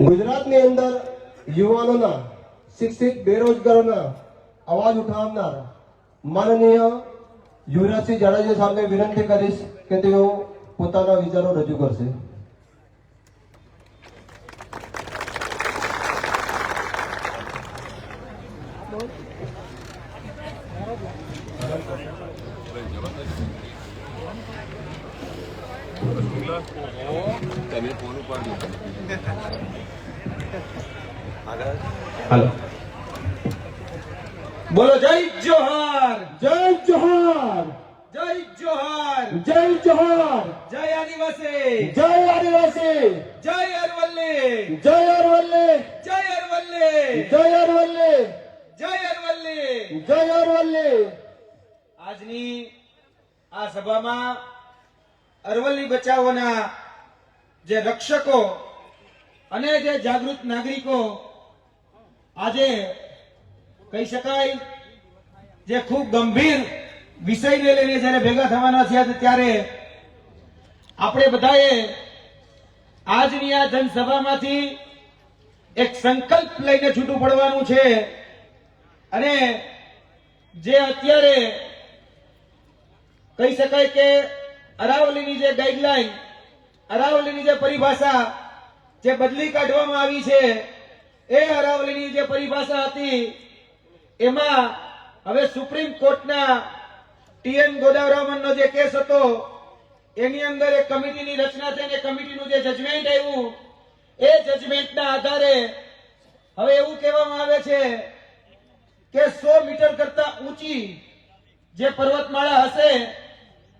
ગુજરાતની અંદર યુવાનોના, શિક્ષિત, બેરોજગારોના અવાજ ઉઠાવનાર માનનીય યુવરાજસિંહ જાડેજા સાહેબને વિનંતી કરીશ કે તેઓ પોતાના વિચારો રજૂ કરશે. હાલો. બોલો જય જોહાર. જય જોહાર. જય જોહાર. જય જોહાર. જય આદિવાસી. જય આદિવાસી. જય અરવલ્લી. જય અરવલ્લી. જય અરવલ્લી. જય અરવલ્લી. જય અરવલ્લી. જય અરવલ્લી. આજની આ સભામાં અરવલ્લી બચાવોના જે રક્ષકો અને જે જાગૃત નાગરિકો આજે કહી શકાય જે ખૂબ ગંભીર વિષયને લઈને જ્યારે ભેગા થવાના હતા ત્યારે આપણે બધાએ આજની આ જનસભામાંથી એક સંકલ્પ લઈને છૂટું પડવાનું છે અને જે અત્યારે કહી શકાય કે અરાવલીની જે ગાઈડલાઈન અરાવલીની જે પરિભાષા જે બદલી કાઢવામાં આવી છે એ અરાવલીની જે પરિભાષા હતી, એમાં હવે સુપ્રીમ કોર્ટના ટીએન ગોદાવરામનનો જે કેસ હતો, એની અંદર એક કમિટીની રચના થઈ અને કમિટીનું જે જજમેન્ટ આવ્યું, એ જજમેન્ટના આધારે હવે એવું કહેવામાં આવે છે કે સો મીટર કરતા ઊંચી જે પર્વતમાળા હશે,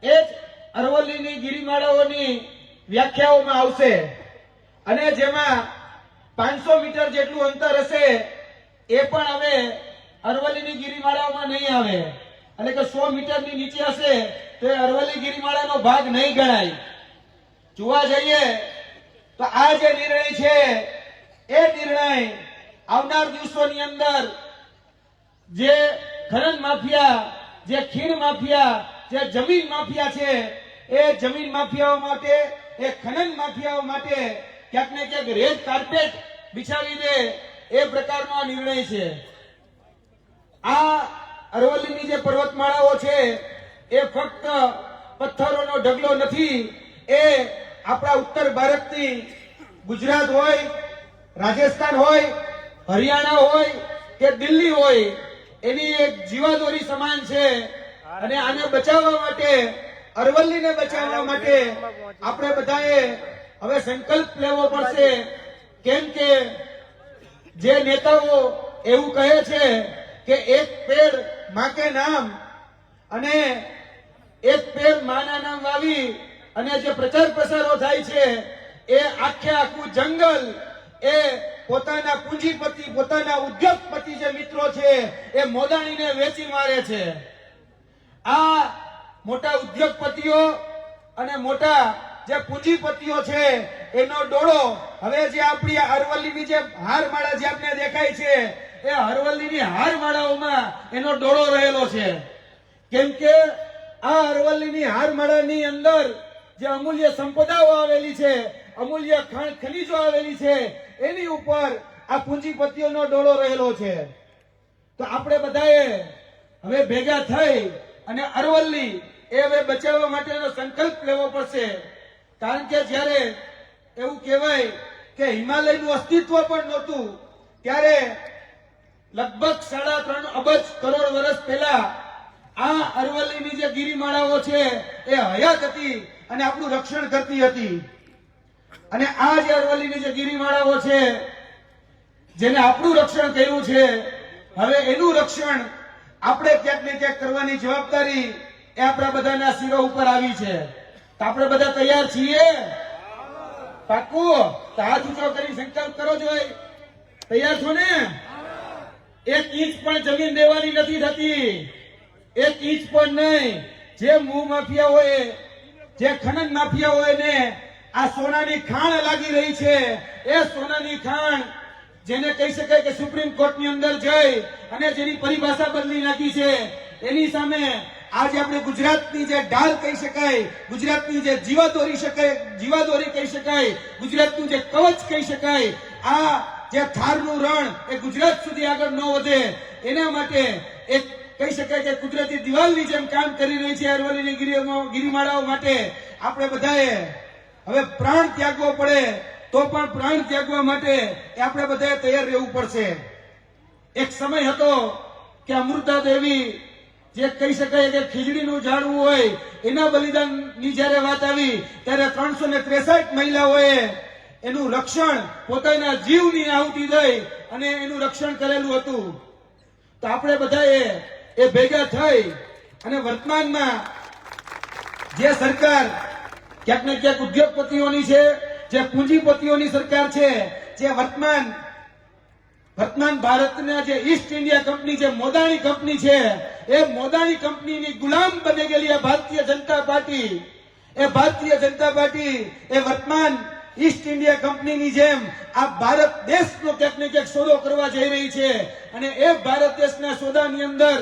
એ જ અરવલ્લીની ગિરિમાળાઓની વ્યાખ્યાઓમાં આવશે. અને જેમાં પાંચસો મીટર જેટલું અંતર હશે, એ પણ હવે અરવલ્લીની ગિરિમાળામાં નહીં આવે. અને કે સો મીટરની નીચે હશે, તો એ અરવલ્લી ગિરિમાળાનો ભાગ નહીં ગણાય. જોવા જઈએ, તો આ જે નિર્ણય છે, એ નિર્ણય આવનાર દિવસોની અંદર જે ખનન માફિયા, જે ખીણ માફિયા, જે જમીન માફિયા છે, એ જમીન માફિયાઓ માટે, એ ખનન માફિયાઓ માટે ક્યાંક ને ક્યાંક રેડ કાર્પેટ બિછાવી દે એ પ્રકારનો આ નિર્ણય છે. આ અરવલ્લીની જે પર્વતમાળાઓ છે, એ ફક્ત પથ્થરોનો ઢગલો નથી, એ આપણા ઉત્તર ભારતની ગુજરાત હોય, રાજસ્થાન હોય, હરિયાણા હોય કે દિલ્હી હોય, એની એક જીવાદોરી સમાન છે. અને આને બચાવવા માટે, અરવલ્લીને બચાવવા માટે આપણે બધાએ હવે સંકલ્પ લેવો પડશે. કેમ કે જે નેતાઓ એવું કહે છે કે એક પેડમાં કે નામ અને એક પેડ માના નામ વાવી અને જે પ્રચાર પ્રસારો થાય છે, એ આખે આખું જંગલ, એ પોતાના પૂંજીપતિ, પોતાના ઉદ્યોગપતિ જે મિત્રો છે, એ મોદાણીને વેચી મારે છે. આ મોટા ઉદ્યોગપતિઓ અને મોટા જે પૂંજીપતિઓ છે, એનો ડોળો હવે જે આપણી અરવલ્લીની જે હારમાળા જે આપણે દેખાય છે, એ અરવલ્લીની હારમાળાઓમાં એનો ડોળો રહેલો છે. કેમ કે આ અરવલ્લીની હારમાળાની અંદર જે અમૂલ્ય સંપદાઓ આવેલી છે, અમૂલ્ય ખાણ ખનીજો આવેલી છે, એની ઉપર આ પૂંજીપતિઓનો ડોળો રહેલો છે. તો આપણે બધાએ હવે ભેગા થઈ અને અરવલ્લી એ હવે બચાવવા માટેનો સંકલ્પ લેવો પડશે. કારણ કે જ્યારે એવું કહેવાય કે હિમાલયનું અસ્તિત્વ પણ નહોતું, ત્યારે લગભગ સાડા ત્રણ અબજ કરોડ વર્ષ પહેલા આ અરવલ્લીની જે ગિરિમાળાઓ છે, એ હયાત હતી અને આપણું રક્ષણ કરતી હતી. અને આ જે અરવલ્લીની જે ગિરિમાળાઓ છે, જેને આપણું રક્ષણ કર્યું છે, હવે એનું રક્ષણ આપણે ક્યાંક ને ક્યાંક કરવાની જવાબદારી એ આપણા બધાના શિરો ઉપર આવી છે. આપણે બધા તૈયાર છીએ? પાકું, તો હાથ ઊંચો કરી સંકલ્પ કરો છો તૈયાર છો ને? એક ઇંચ પણ જમીન દેવાની નથી થતી. એક ઇંચ પણ નહીં. જે મૂ માફિયા હોય, જે ખનન માફિયા હોય ને, આ સોનાની ખાણ લાગી રહી છે. એ સોનાની ખાણ જેને કહી શકાય કે સુપ્રીમ કોર્ટની અંદર જઈ અને જેની પરિભાષા બદલી નાખી છે. એની સામે આજે આપણે ગુજરાતની જે ઢાલ કહી શકાય, ગુજરાતની જે જીવાદોરી શકાય, જીવાદોરી કહી શકાય, ગુજરાતનું જે કવચ કહી શકાય, આ જે થારનું રણ એ ગુજરાત સુધી આગળ ન વધે, એના માટે એક કહી શકાય કે કુદરતી દિવાલની જેમ કામ કરી રહી છે અરવલ્લીની ગિરિ- ગિરિમાળાઓ માટે. આપણે બધાએ હવે પ્રાણ ત્યાગવો પડે, તો પણ પ્રાણ ત્યાગવા માટે એ આપણે બધાએ તૈયાર રહેવું પડશે. એક સમય હતો કે અમૃતા દેવી જે કહી શકાય કે ખીજડીનું ઝાડવું હોય, એના બલિદાનની જ્યારે વાત આવી, ત્યારે ત્રણસો ને ત્રેસઠ મહિલાઓએ એનું રક્ષણ પોતાના જીવની આહુતિ દઈ અને એનું રક્ષણ કરેલું હતું. તો આપણે બધાએ એ ભેગા થઈ અને વર્તમાનમાં જે સરકાર, ક્યાંક ને ક્યાંક ઉદ્યોગપતિઓની છે, જે પૂંજીપતિઓની સરકાર છે, જે વર્તમાન વર્તમાન ભારતના જે ઈસ્ટ ઇન્ડિયા કંપની જે મોદાણી કંપની છે એ મોદાની કંપનીની ગુલામ બની ગયેલી ભારતીય જનતા પાર્ટી. એ ભારતીય જનતા પાર્ટી એ વર્તમાન ઈસ્ટ ઇન્ડિયા કંપનીની જેમ આ ભારત દેશનો ક્યાંક ને સોદો કરવા જઈ રહી છે. અને એ ભારત દેશના સોદાની અંદર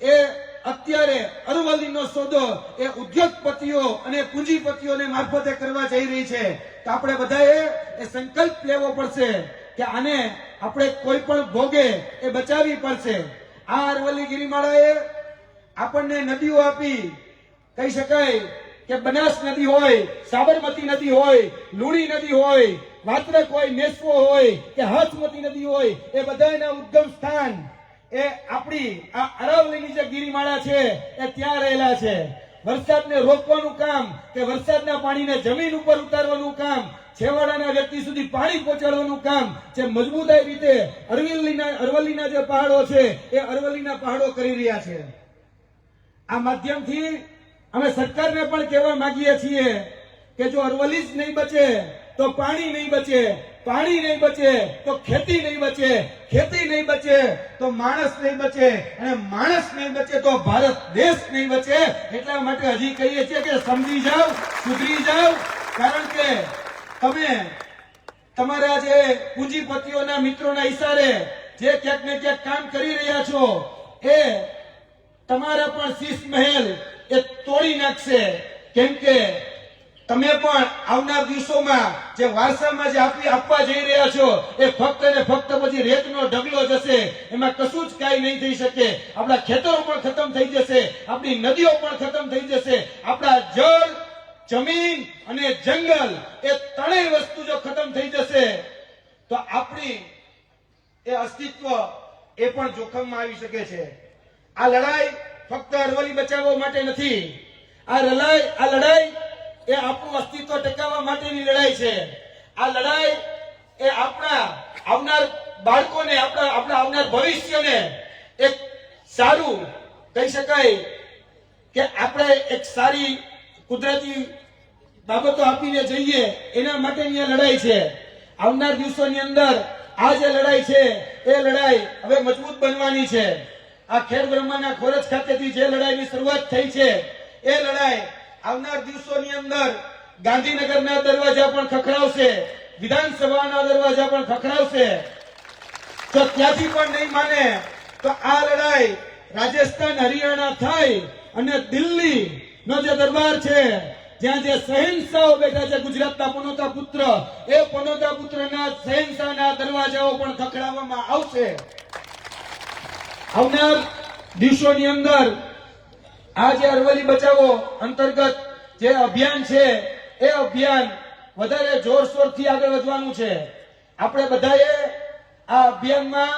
એ અત્યારે અરવલ્લીનો સોદો એ ઉદ્યોગપતિઓ અને પૂંજીપતિઓને મારફતે કરવા જઈ રહી છે. તો આપણે બધાએ એ સંકલ્પ લેવો પડશે કે આને આપણે કોઈ પણ ભોગે એ બચાવવી પડશે. આ અરવલ્લી ગિરિમાળાએ આપણને નદીઓ આપી. કહી શકાય કે બનાસ નદી હોય, સાબરમતી નદી હોય, લુણી નદી હોય, વાત્રક હોય, મેસવો હોય, કે હાથમતી નદી હોય, એ બધાના ઉદ્ગમ સ્થાન. એ આપણી આ અરાવલીની જે ગિરિમાળા છે, એ ત્યાં રહેલા છે. વરસાદને રોકવાનું કામ કે વરસાદના પાણીને જમીન ઉપર ઉતારવાનું કામ, છેવાડાના વ્યક્તિ સુધી પાણી પહોંચાડવાનું કામ, જે મજબૂતાઈ રીતે અરવલ્લીના અરવલ્લીના જે પહાડો છે, એ અરવલ્લીના પહાડો કરી રહ્યા છે. આ માધ્યમથી અમે સરકારને પણ કહેવા માંગીએ છીએ કે જો અરવલ્લી જ નહીં બચે, તો પાણી નહીં બચે પાણી નહીં બચે, તો ખેતી નહીં બચે, ખેતી નહીં બચે, તો માણસ નહીં બચે, અને માણસ નહીં બચે, તો ભારત દેશ નહીં બચે. એટલા માટે હજી કહીએ છીએ કે સમજી જાઓ, સુધરી જાઓ. કારણ કે તમે તમારા જે પૂંજીપતિઓના મિત્રોના ઈશારે જે ક્યાંક ને ક્યાંક કામ કરી રહ્યા છો, એ તમારા પણ શીશ મહેલ એ તોડી નાખશે. કેમ કે તમે પણ આવનાર દિવસોમાં જે વારસામાં જે આપી આપવા જઈ રહ્યા છો, એ ફક્ત ને ફક્ત પછી રેતનો ઢગલો જશે. એમાં કશું જ કાંઈ નહીં થઈ શકે. આપણા ખેતરો પણ ખતમ થઈ જશે. આપણી નદીઓ પણ ખતમ થઈ જશે. આપણા જળ, જમીન અને જંગલ એ ત્રણેય વસ્તુ જો ખતમ થઈ જશે, તો આપણી એ અસ્તિત્વ એ પણ જોખમમાં આવી શકે છે. આ લડાઈ ફક્ત અરવલી બચાવવા માટે નથી. આ લડાઈ આ લડાઈ એ આપણું અસ્તિત્વ ટકાવવા માટેની લડાઈ છે. આ લડાઈ એ આપણા આવનાર બાળકોને, આપણા આપણા આવનાર ભવિષ્યને એક સારું કહી શકાય કે આપણે એક સારી કુદરતી બાબતો આપીને જઈએ, એના માટેની આ લડાઈ છે. આવનાર દિવસોની અંદર આ જે લડાઈ છે, એ લડાઈ હવે મજબૂત બનવાની છે. આ ખેડ બ્રહ્માના ખોરજ ખાતેથી જે લડાઈની શરૂઆત થઈ છે, એ લડાઈ આવનાર દિવસોની અંદર ગાંધીનગરના દરવાજા પણ ખખડાવશે, વિધાનસભાના દરવાજા પણ ખખડાવશે. તો ત્યાંથી પણ નહીં માને, તો આ લડાઈ રાજસ્થાન, હરિયાણા થાય અને દિલ્હી નો જે દરબાર છે, જ્યાં જે શહેનશાહો બેઠા છે ગુજરાતના પનોતા પુત્ર, એ પનોતા પુત્રના શહેનશાહના દરવાજાઓ પણ ખખડાવવામાં આવશે. આવનાર દિવસોની અંદર આ જે અરવલ્લી બચાવો અંતર્ગત જે અભિયાન છે, એ અભિયાન વધારે જોરશોરથી આગળ વધવાનું છે. આપણે બધાએ આ અભિયાનમાં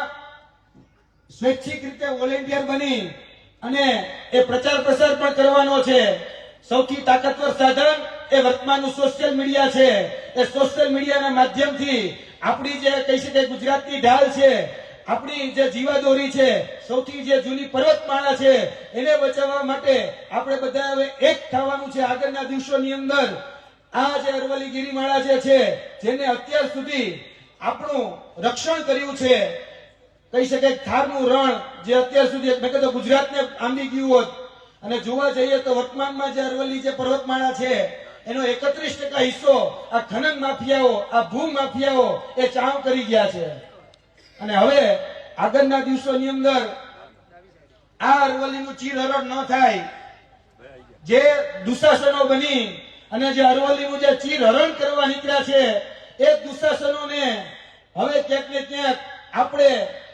સ્વૈચ્છિક રીતે વોલેન્ટિયર બની અને એ પ્રચાર પ્રસાર પણ કરવાનો છે. સૌથી તાકાતવર સાધન એ વર્તમાનનું સોશિયલ મીડિયા છે. એ સોશિયલ મીડિયાના માધ્યમથી આપણી જે કહી શકાય ગુજરાતની ઢાલ છે આપણી જે જીવાદોરી છે, સૌથી જે જૂની પર્વતમાળા છે, એને બચાવવા માટે આપણે બધા હવે એક થવાનું છે આગળના દિવસોની અંદર. આ જે અરવલ્લી ગિરિમાળા છે, જેને અત્યાર સુધી આપણું રક્ષણ કર્યું છે, કહી શકાય થારનું રણ, જે અત્યાર સુધી મેં કીધું ગુજરાતને આંબી ગયું હોત. અને જોવા જઈએ તો વર્તમાનમાં જે અરવલ્લી જે પર્વતમાળા છે, એનો એકત્રીસ ટકા હિસ્સો આ ખનન માફિયાઓ, આ ભૂ માફિયાઓ એ ચાવ કરી ગયા છે. અને હવે આગળના દિવસોની અંદર આ અરવલ્લીનું ચીરહરણ ન થાય, જે દુશાસનો બની અને જે અરવલ્લીનું જે ચીરહરણ કરવા નીકળ્યા છે, એ દુશાસનોને હવે ક્યાંક ને ક્યાંક આપણે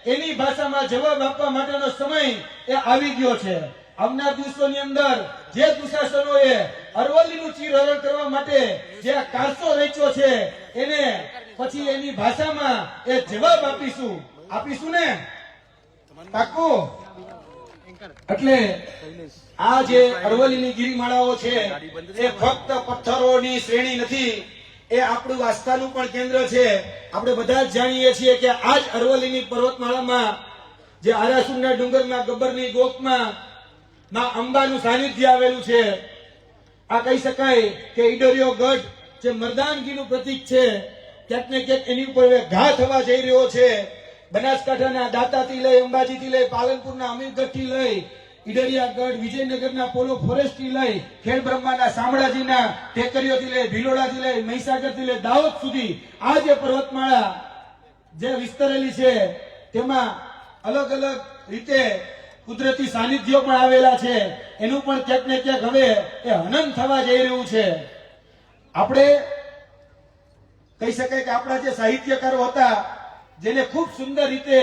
એની ભાષામાં જવાબ આપવા માટેનો સમય એ આવી ગયો છે. આવનાર દિવસોની અંદર જે દુશાસનોએ અરવલ્લીનું ચીરહરણ કરવા માટે જે કારસો રચ્યો છે, એને પછી એની ભાષામાં એ જવાબ આપીશું. આપીશું ને? પાક્કું એટલે આ જે અરવલ્લીની ગિરિમાળાઓ છે, એ ફક્ત પથ્થરોની શ્રેણી નથી, એ આપણું આસ્થાનું પણ કેન્દ્ર છે. આપણે બધા જ જાણીએ છીએ કે આ જ અરવલ્લીની પર્વતમાળામાં, જે આરાસુરના ડુંગરમાં ગબ્બરની ગોપમાં માં અંબાનું સાનિધ્ય આવેલું છે. આ કહી શકાય કે ઈડરિયો ગઢ જે મર્દાનગીનું પ્રતીક છે. ક્યાંક ને ક્યાંક એની ઉપર ઘા થવા જઈ રહ્યો છે. બનાસકાંઠાના દાતાથી લઈ, અંબાજીથી લઈ, પાલનપુરના અમીરગઢથી લઈ, ઈડરિયાગઢ, વિજયનગરના પોલો ફોરેસ્ટથી લઈ ખેડ બ્રહ્માના શામળાજીના ટેકરીઓથી લઈ, ભીલોડાથી લઈ, મહીસાગરથી લઈ, દાહોદ સુધી આ જે પર્વતમાળા જે વિસ્તરેલી છે, તેમાં અલગ અલગ રીતે કુદરતી સાનિધ્યો પણ આવેલા છે. એનું પણ ક્યાંક ને ક્યાંક હવે એ હનન થવા જઈ રહ્યું છે. આપણે કહી શકાય કે આપણા જે સાહિત્યકારો હતા, જેને ખૂબ સુંદર રીતે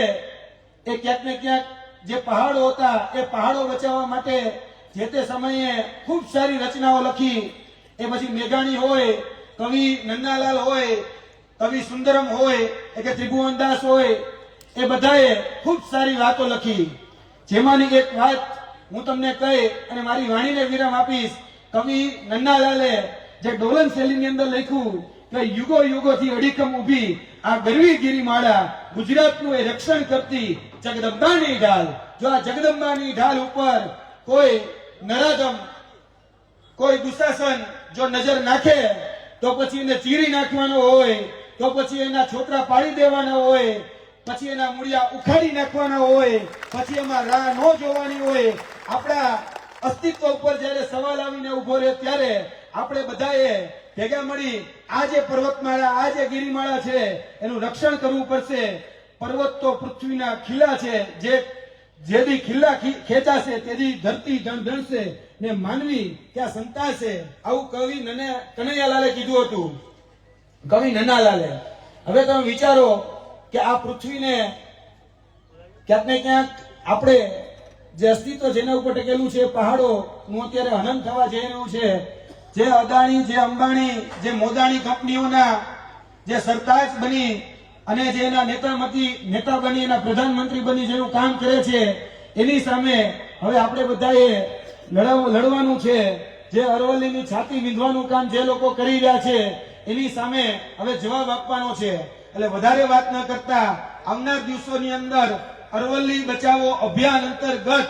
એ ક્યાંક ને ક્યાંક જે પહાડો હતા, એ પહાડો બચાવવા માટે જે તે સમયે ખૂબ સારી રચનાઓ લખી. એ પછી મેઘાણી હોય, કવિ નન્નાલાલ હોય, કવિ સુંદરમ હોય કે ત્રિભુવનદાસ હોય, એ બધાએ ખૂબ સારી વાતો લખી. જેમાંની એક વાત હું તમને કહી અને મારી વાણીને વિરામ આપીશ. કવિ નન્નાલાલે જે ડોલન શૈલીની અંદર લખ્યું કે યુગો યુગોથી અડીકમ ઊભી આ ગરવી ગિરિમાળા ગુજરાતનું એ રક્ષણ કરતી જગદંબાની ઢાલ. જો આ જગદંબાની ઢાલ ઉપર કોઈ નરાધમ, કોઈ દુશાસન જો નજર નાખે, તો પછી એને ચીરી નાખવાનો હોય, તો પછી એના છોકરા પાડી દેવાના હોય, પછી એના મૂળિયા ઉખાડી નાખવાના હોય, પછી એમાં રાહ ન જોવાની હોય. આપણા અસ્તિત્વ ઉપર જ્યારે સવાલ આવીને ઊભો રહે ત્યારે આપણે બધાએ ભેગા મળી આ જે પર્વતમાળા, આ જે ગિરિમાળા છે, એનું રક્ષણ કરવું પડશે. પર્વત તો પૃથ્વીના ખીલા છે. જે, જેથી ખીલ્લા ખી- ખેંચાશે, તેથી ધરતી ધણધણશે ને માનવી ત્યાં સંતાશે. આવું કવિ કનૈયાલાલે કીધું હતું. કવિ નનાલાલે. હવે તમે વિચારો કે આ પૃથ્વીને ક્યાંક ને ક્યાંક આપણે જે અસ્તિત્વ જેના ઉપર ટકેલું છે, પહાડો નું અત્યારે હનન થવા જઈ રહ્યું છે જે અદાણી, જે અંબાણી, જે મોદાણી કંપનીઓના જે સરતાજ બની અને જે એના નેતામાંથી નેતા બની, એના પ્રધાનમંત્રી બની જેનું કામ કરે છે, એની સામે હવે આપણે બધાએ લડાવ- લડવાનું છે. જે અરવલ્લીની છાતી વિંધવાનું કામ જે લોકો કરી રહ્યા છે, એની સામે હવે જવાબ આપવાનો છે. એટલે વધારે વાત ન કરતા આવનાર દિવસોની અંદર અરવલ્લી બચાવો અભિયાન અંતર્ગત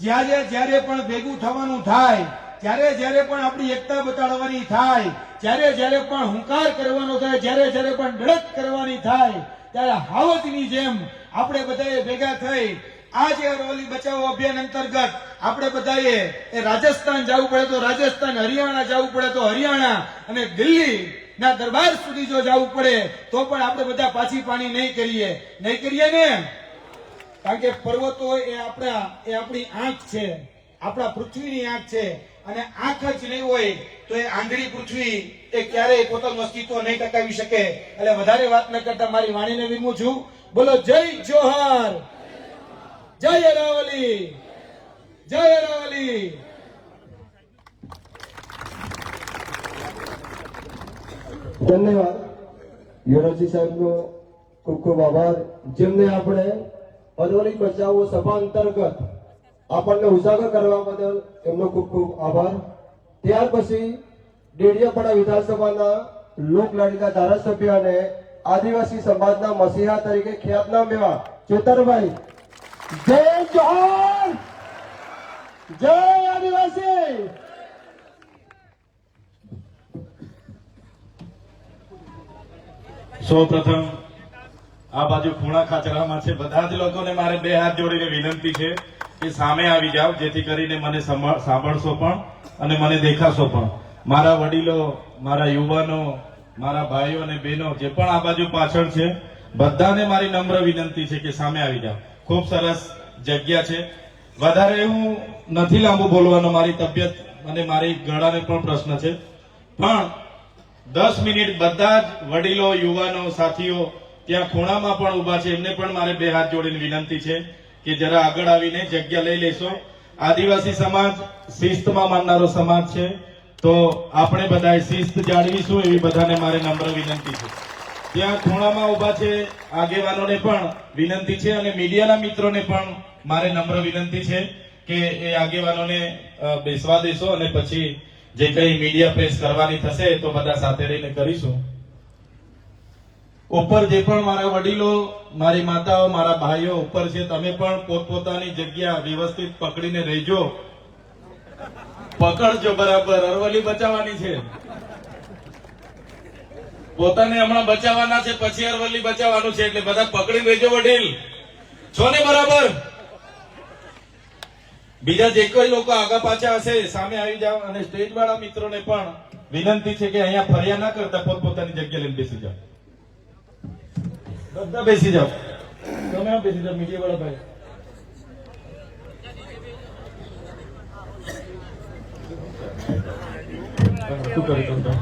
જ્યારે જ્યારે પણ ભેગું થવાનું થાય જ્યારે જ્યારે પણ આપણી એકતા બતાડવાની થાય, જ્યારે જ્યારે પણ હુંકાર કરવાનો થાય, જ્યારે જ્યારે પણ લડત કરવાની થાય, ત્યારે હાવજની જેમ આપણે બધાએ ભેગા થઈ આ જે બચાવો અભિયાન અંતર્ગત આપણે બધાએ એ રાજસ્થાન જવું પડે તો રાજસ્થાન, હરિયાણા જવું પડે તો હરિયાણા અને દિલ્હી ના દરબાર સુધી જો જવું પડે, તો પણ આપણે બધા પાછી પાણી નહીં કરીએ. નહીં કરીએ ને? કારણ કે પર્વતો એ આપણા, એ આપણી આંખ છે. આપણા પૃથ્વીની આંખ છે. અને આંખ જ નહીં હોય તો એ આંધળી પૃથ્વી એ ક્યારેય પોતાનું અસ્તિત્વ નહીં ટકાવી શકે. એટલે વધારે વાત ન કરતા મારી વાણીને વિમું છું. બોલો, જય જોહર. જય અરાવલી. જય અરાવલી. ધન્યવાદ. યુવરાજસિંહ સાહેબનો ખૂબ ખૂબ આભાર. જેમને આપણે અરવલ્લી બચાવો સભા અંતર્ગત આપણને ઉજાગર કરવા બદલ એમનો ખૂબ ખૂબ આભાર. ત્યાર પછી ડેડિયાપાડા વિધાનસભાના લોકલાડીના ધારાસભ્ય અને આદિવાસી સમાજના મસીહા તરીકે ખ્યાતનામ એવા ચેતરભાઈ. જય જોહર! જય આદિવાસી! સૌપ્રથમ આ બાજુ ખૂણા ખાચરામાં છે. બધા જ લોકોને મારે બે હાથ જોડીને વિનંતી છે. સામે આવી જાઓ, જેથી કરીને મને સાંભળશો પણ અને મને દેખાશો પણ. મારા વડીલો, મારા યુવાનો, મારા ભાઈઓ અને બહેનો, જે પણ આ બાજુ પાછળ છે, બધાને મારી નમ્ર વિનંતી છે કે સામે આવી જાઓ. ખૂબ સરસ જગ્યા છે. વધારે હું નથી લાંબુ બોલવાનો, મારી તબિયત અને મારી ગળાને પણ પ્રશ્ન છે. પણ દસ મિનિટ બધા જ વડીલો, યુવાનો, સાથીઓ ત્યાં ખૂણામાં પણ ઊભા છે. એમને પણ મારે બે હાથ જોડીને વિનંતી છે. કે જરા આગળ આવીને જગ્યા લઈ લેશો. આદિવાસી સમાજ શિસ્તમાં માનનારો સમાજ છે. તો આપણે બધાએ શિસ્ત જાળવીશું એવી બધાને મારે નમ્ર વિનંતી છે. ત્યાં ખૂણામાં ઊભા છે આગેવાનોને પણ વિનંતી છે અને મીડિયાના મિત્રોને પણ મારે નમ્ર વિનંતી છે કે એ આગેવાનોને બેસવા દેશો અને પછી જે કઈ મીડિયા પ્રેસ કરવાની થશે તો બધા સાથે રહીને કરીશું. ઉપર જે પણ મારા વડીલો, મારી માતાઓ, મારા ભાઈઓ ઉપર છે, તમે પણ પોતપોતાની જગ્યા વ્યવસ્થિત પકડીને રહેજો. પકડજો બરાબર, અરવલ્લી બચાવવાની છે. પોતાને હમણાં બચાવવાના છે, પછી અરવલ્લી બચાવવાનું છે, એટલે બધા પકડી લેજો વડીલ. છો ને બરાબર? બીજા જે કોઈ લોકો આગા પાછા હશે, સામે આવી જાઓ, અને સ્ટેજ વાળા મિત્રોને પણ વિનંતી છે કે અહીંયા ફરિયા ના કરતા પોતપોતાની જગ્યા લઈને બેસી જાઓ. બધા બેસી જાઓ તમે આમ બેસી જાઓ મીડિયા વાળા ભાઈ શું કરી તમે